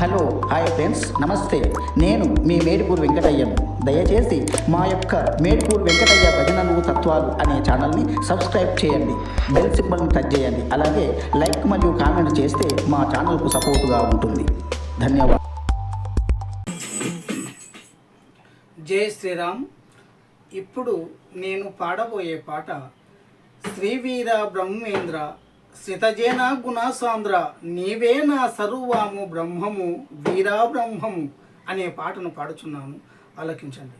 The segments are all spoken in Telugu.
హలో హాయ్ ఫ్రెండ్స్ నమస్తే. నేను మీ మేడిపూర్ వెంకటయ్యను. దయచేసి మా యొక్క మేడిపూర్ వెంకటయ్య భజనలు తత్వాలు అనే ఛానల్ని సబ్స్క్రైబ్ చేయండి. బెల్ సింబల్ని టచ్ చేయండి. అలాగే లైక్ మరియు కామెంట్ చేస్తే మా ఛానల్కు సపోర్టుగా ఉంటుంది. ధన్యవాదాలు. జై శ్రీరామ్. ఇప్పుడు నేను పాడబోయే పాట శ్రీవీర బ్రహ్మేంద్ర శ్రితజేన గుణసాంద్ర నీవే నా సర్వాము బ్రహ్మము వీరా బ్రహ్మము అనే పాటను పాడుచున్నాను. ఆలకించండి.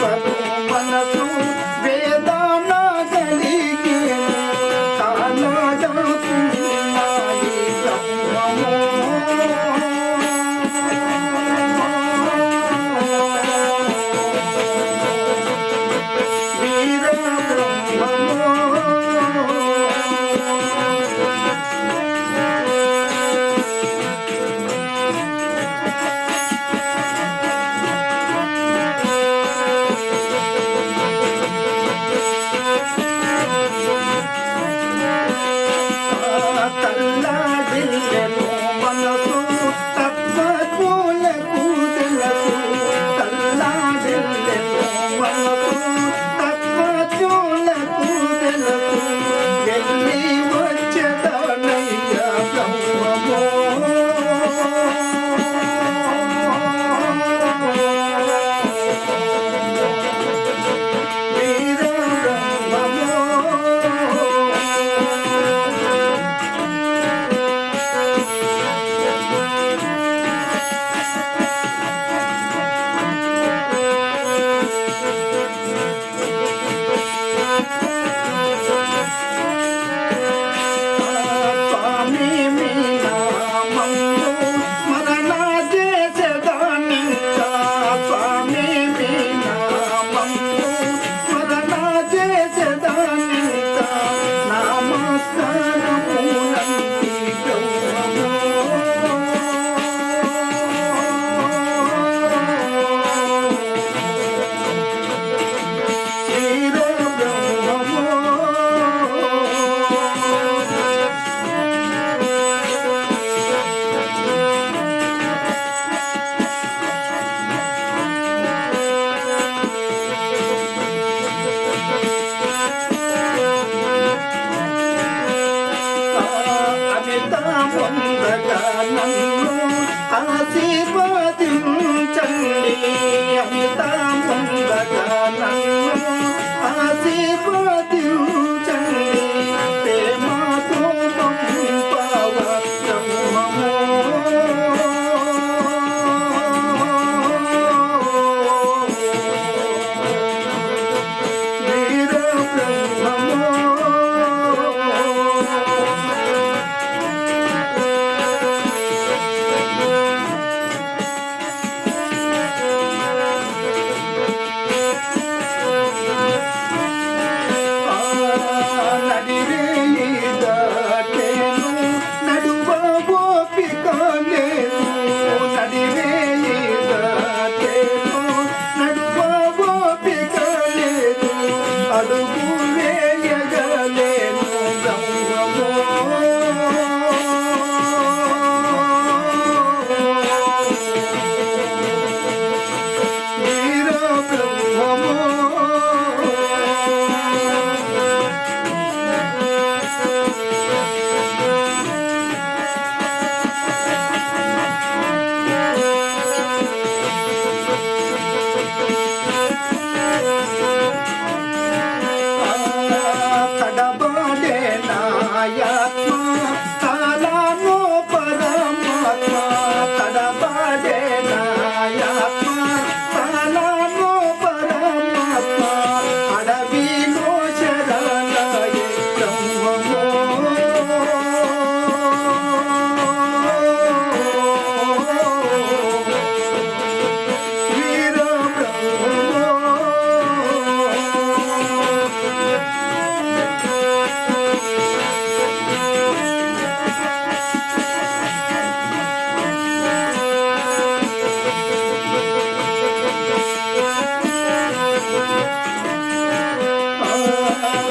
forever.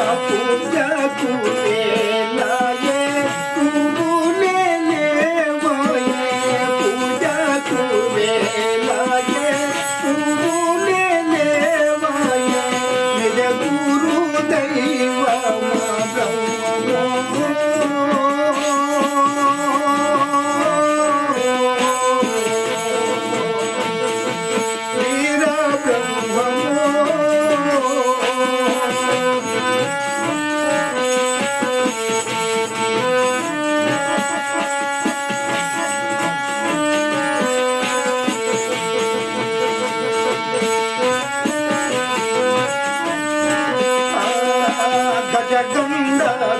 Yaku, Yaku,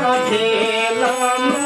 কাছে লাম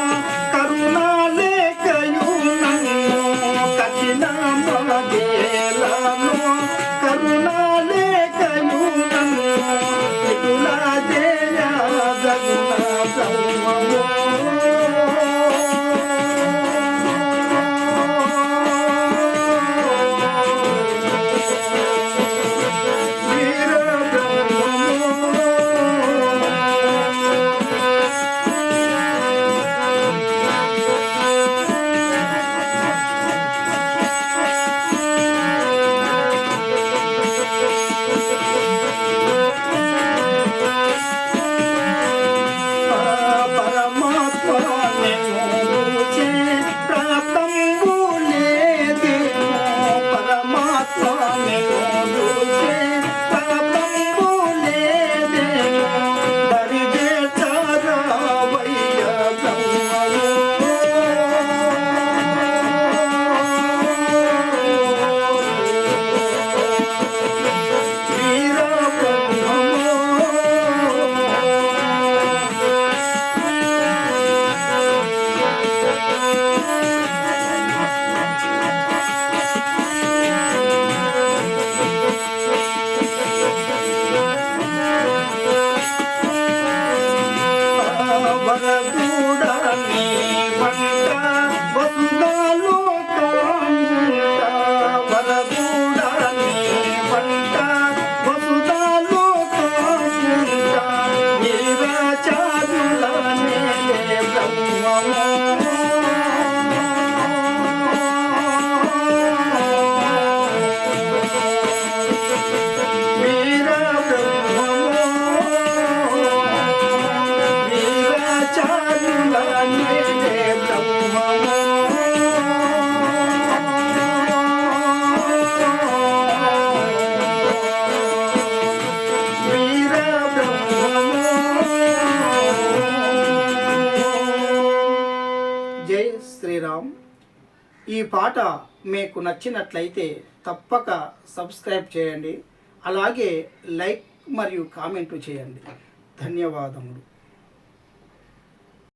పాట మీకు నచ్చినట్లయితే తప్పక సబ్స్క్రైబ్ చేయండి. అలాగే లైక్ మరియు కామెంటు చేయండి. ధన్యవాదములు.